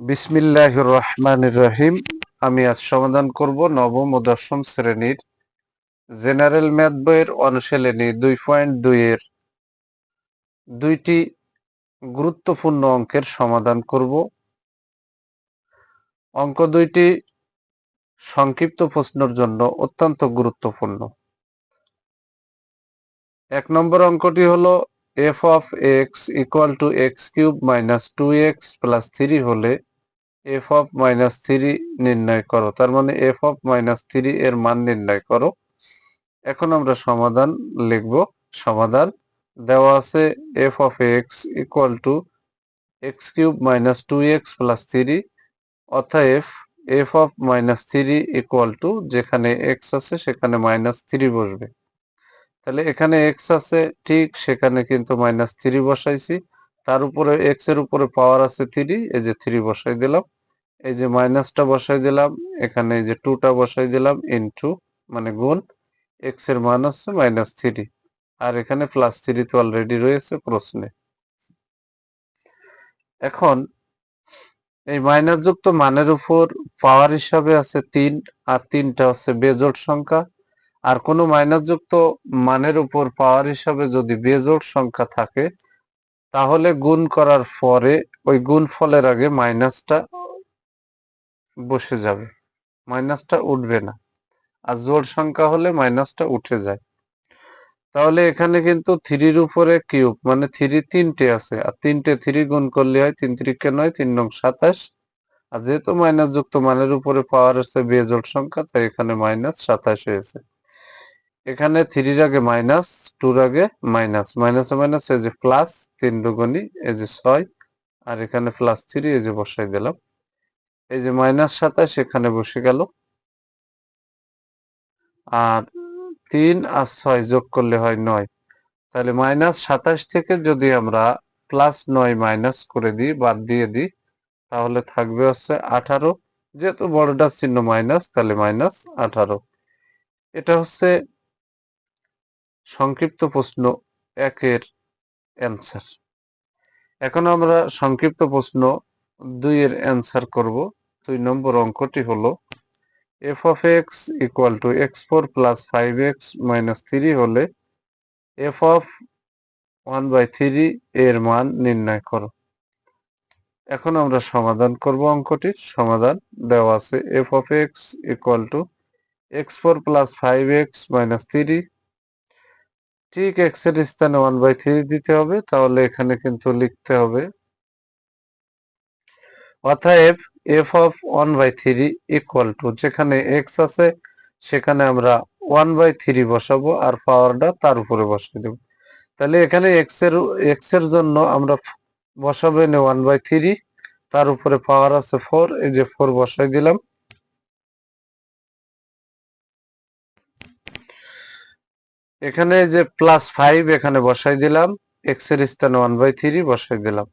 বিসমিল্লাহ রহমান রহিম। আমি আজ সমাধান করব নবম ও দশম শ্রেণির জেনারেল ম্যাথ বইয়ের অনুশীলনী দুই পয়েন্ট দুই এর দুইটি গুরুত্বপূর্ণ অঙ্কের সমাধান করব। অঙ্ক দুইটি সংক্ষিপ্ত প্রশ্নের জন্য অত্যন্ত গুরুত্বপূর্ণ। এক নম্বর অঙ্কটি হলো f of x equal to x cube minus two x plus three হলে এফ অফ মাইনাস থ্রি নির্ণয় করো। তার মানে এফ অফ মাইনাস থ্রি এর মান নির্ণয় করো। এখন আমরা সমাধান লিখব। সমাধান দেওয়া আছে f of x equal to x cube minus two x plus three অতএব f of minus three equal to যেখানে এক্স আছে সেখানে মাইনাস থ্রি বসবে। তাহলে এখানে এক্স আছে, ঠিক সেখানে কিন্তু মাইনাস থ্রি বসাইছি। তার উপরে এক্সের উপরে পাওয়ার আছে থ্রি এই যে থ্রি বসাই দিলাম। এই যে মাইনাসটা বসাই দিলাম, এখানে এই যে টুটা বসাই দিলাম ইনটু মানে গুণ। এক্সের মান হচ্ছে মাইনাস থ্রি আর এখানে প্লাস থ্রি তো অলরেডি রয়েছে, প্রশ্নে এখন, এই মাইনাস যুক্ত মানের উপর পাওয়ার হিসাবে আছে তিন, আর তিনটা হচ্ছে বেজোট সংখ্যা। আর কোনো মাইনাস যুক্ত মানের উপর পাওয়ার হিসাবে যদি বেজোট সংখ্যা থাকে, তাহলে গুণ করার পরে ওই গুণ ফলের আগে মাইনাসটা বসে যাবে। মাইনাসটা উঠবে না। আর জোড় সংখ্যা হলে মাইনাসটা উঠে যায়। তাহলে এখানে কিন্তু থ্রির উপরে কিউব মানে থ্রি তিনটে আছে। আর তিনটে থ্রি গুণ করলে হয় তিন ত্রিকে নয়, তিন নং সাতাশ। আর যেহেতু মাইনাস যুক্ত মানের উপরে পাওয়ার হচ্ছে বেজোট সংখ্যা, তাই এখানে মাইনাস সাতাশ হয়েছে। এখানে থ্রির আগে মাইনাস টুর আগে মাইনাস মাইনাস মাইনাস এই যে প্লাস তিন দুগুণি, এই যে ছয়, আর এখানে প্লাস থ্রি এই যে বসাই দিলাম। এই যে মাইনাস সাতাশ, এখানে বসে গেল। আর তিন আর ছয় যোগ করলে হয় নয়। তাহলে মাইনাস সাতাশ থেকে যদি আমরা প্লাস নয় মাইনাস করে দিই, বাদ দিয়ে দিই, তাহলে থাকবে হচ্ছে আঠারো। যেহেতু বড়টার চিহ্ন মাইনাস তাহলে মাইনাস আঠারো। এটা হচ্ছে সংক্ষিপ্ত প্রশ্ন একের অ্যান্সার এখন আমরা সংক্ষিপ্ত প্রশ্ন দুইয়ের অ্যান্সার করব। দুই নম্বর অঙ্কটি হলো f of x equal to x four plus five x minus three হলে f of one by three এর মান নির্ণয় করো। এখন আমরা সমাধান করব অঙ্কটির। সমাধান দেওয়া আছে f of x equal to x four plus five x minus three ঠিক এক্সের স্থানে ওয়ান বাই থ্রি দিতে হবে, তাহলে এখানে কিন্তু লিখতে হবে। অতএব f of one by three equal to যেখানে এক্স আছে, সেখানে আমরা ওয়ান বাই থ্রি বসাবো, আর পাওয়ারটা তার উপরে বসিয়ে দেবো। তাহলে এখানে এক্সের এক্সের জন্য আমরা বসাবো এনে ওয়ান বাই থ্রি তার উপরে পাওয়ার আছে ফোর এই যে ফোর বসাই দিলাম। এখানে যে প্লাস ফাইভ এখানে বসাই দিলাম এক্সের স্থানে ওয়ান বাই থ্রি বসাই দিলাম,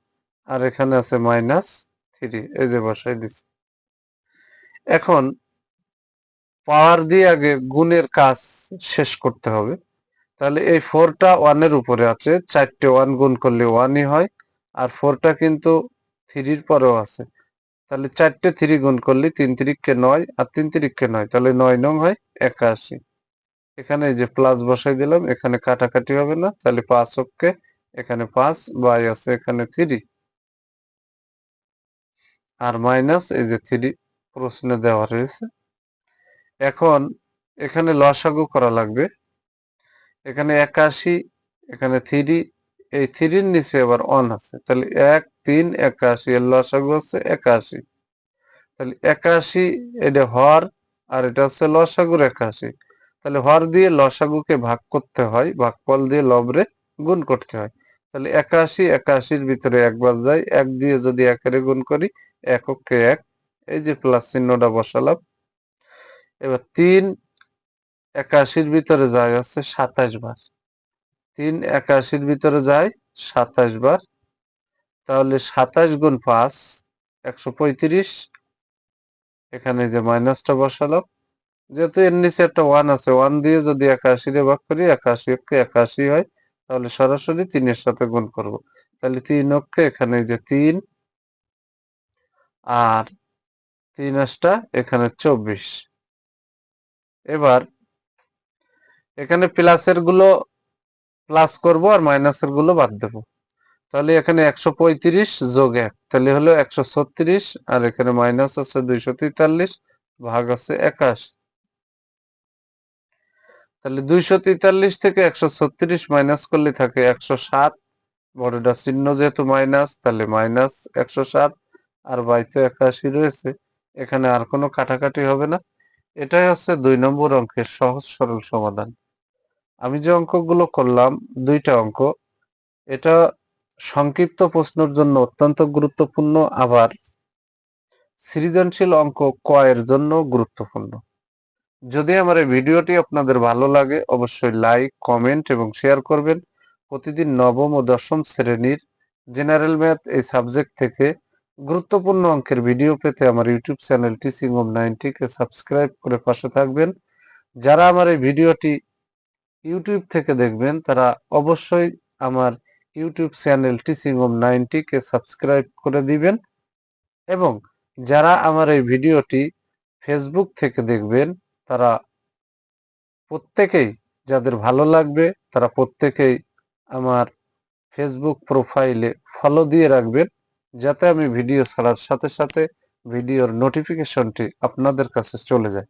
আর এখানে আছে মাইনাস থ্রি এই যে বসাই দিচ্ছি এখন পাওয়ার দিয়ে আগে গুণের কাজ শেষ করতে হবে। তাহলে এই ফোরটা ওয়ানের উপরে আছে, চারটে ওয়ান গুণ করলে ওয়ানই হয়, আর ফোরটা কিন্তু থ্রির পরেও আছে। তাহলে চারটে থ্রি গুণ করলে তিন তিরিককে নয়, আর তিন তিরিককে নয়, তাহলে নয় নং হয় একাশি। এখানে যে প্লাস বসাই দিলাম, এখানে কাটাকাটি হবে না, তাহলে পাঁচ অক্ষে এখানে পাঁচ বাই আছে এখানে থ্রি আর মাইনাস এই যে থ্রি প্রশ্নে দেওয়া রয়েছে। এখন এখানে লসাগু করা লাগবে। এখানে একাশি, এখানে থ্রি এই থ্রির নিচে আবার অন আছে। তাহলে এক, তিন, একাশি, এর লসাগু হচ্ছে একাশি। তাহলে একাশি, এটা হর, আর এটা হচ্ছে লসাগুর একাশি। তাহলে হর দিয়ে লসাগুকে ভাগ করতে হয়, ভাগফল দিয়ে লবরে গুণ করতে হয়। তাহলে একাশি, একাশির ভিতরে একবার যায় এক দিয়ে যদি একের গুণ করি, এককে এক, এই যে প্লাস চিহ্নটা বসালাম। এবার তিন একাশির ভিতরে যায় হচ্ছে সাতাশ বার। তিন একাশির ভিতরে যায় সাতাশ বার। তাহলে সাতাশ গুণ পাঁচ, একশো পঁয়ত্রিশ। এখানে যে মাইনাসটা বসালাম যেহেতু এর নিচে একটা ওয়ান আছে ওয়ান দিয়ে যদি একাশি রে ভাগ করি, একাশি অক্ষে একাশি হয়, তাহলে সরাসরি তিনের সাথে গুণ করব। তাহলে তিন অক্ষে এখানে যে তিন, আর তিন আষ্টা এখানে চব্বিশ। এবার এখানে প্লাসেরগুলো প্লাস করব আর মাইনাসেরগুলো বাদ দেব। তাহলে এখানে একশো পঁয়ত্রিশ যোগ এক, তাহলে হলো একশো ছত্রিশ, আর এখানে মাইনাস আছে দুইশো তেতাল্লিশ, ভাগ আছে একাশি। তাহলে দুইশো তেতাল্লিশ থেকে একশো ছত্রিশ মাইনাস করলে থাকে একশো সাত। বড়টা চিহ্ন যেহেতু মাইনাস তাহলে মাইনাস একশো সাত। আর বাইতে একাশি রয়েছে, এখানে আর কোনো কাটাকাটি হবে না। এটাই হচ্ছে দুই নম্বর অঙ্কের সহজ সরল সমাধান। আমি যে অঙ্কগুলো করলাম, দুইটা অঙ্ক, এটা সংক্ষিপ্ত প্রশ্নের জন্য অত্যন্ত গুরুত্বপূর্ণ, আবার সৃজনশীল অঙ্ক কয়ের জন্য গুরুত্বপূর্ণ। যদি আমার এই ভিডিওটি আপনাদের ভালো লাগে, অবশ্যই লাইক, কমেন্ট এবং শেয়ার করবেন। প্রতিদিন নবম ও দশম শ্রেণির জেনারেল ম্যাথ এই সাবজেক্ট থেকে গুরুত্বপূর্ণ অঙ্কের ভিডিও পেতে আমার ইউটিউব চ্যানেল টিচিং অফ নাইনটিকে সাবস্ক্রাইব করে পাশে থাকবেন। যারা আমার এই ভিডিওটি ইউটিউব থেকে দেখবেন, তারা অবশ্যই আমার ইউটিউব চ্যানেল টিচিং অফ নাইনটিকে সাবস্ক্রাইব করে দিবেন। এবং যারা আমার এই ভিডিওটি ফেসবুক থেকে দেখবেন তারা প্রত্যেকেই যাদের ভালো লাগবে, তারা প্রত্যেকেই আমার ফেসবুক প্রোফাইলে ফলো দিয়ে রাখবেন, যাতে আমি ভিডিও ছাড়ার সাথে সাথে ভিডিওর নোটিফিকেশনটি আপনাদের কাছে চলে যায়।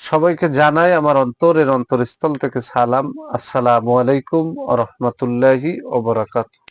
সবাইকে জানাই আমার অন্তরের অন্তরস্থল থেকে সালাম। আসসালামু আলাইকুম রহমতুল্লাহি ওবরাকাতু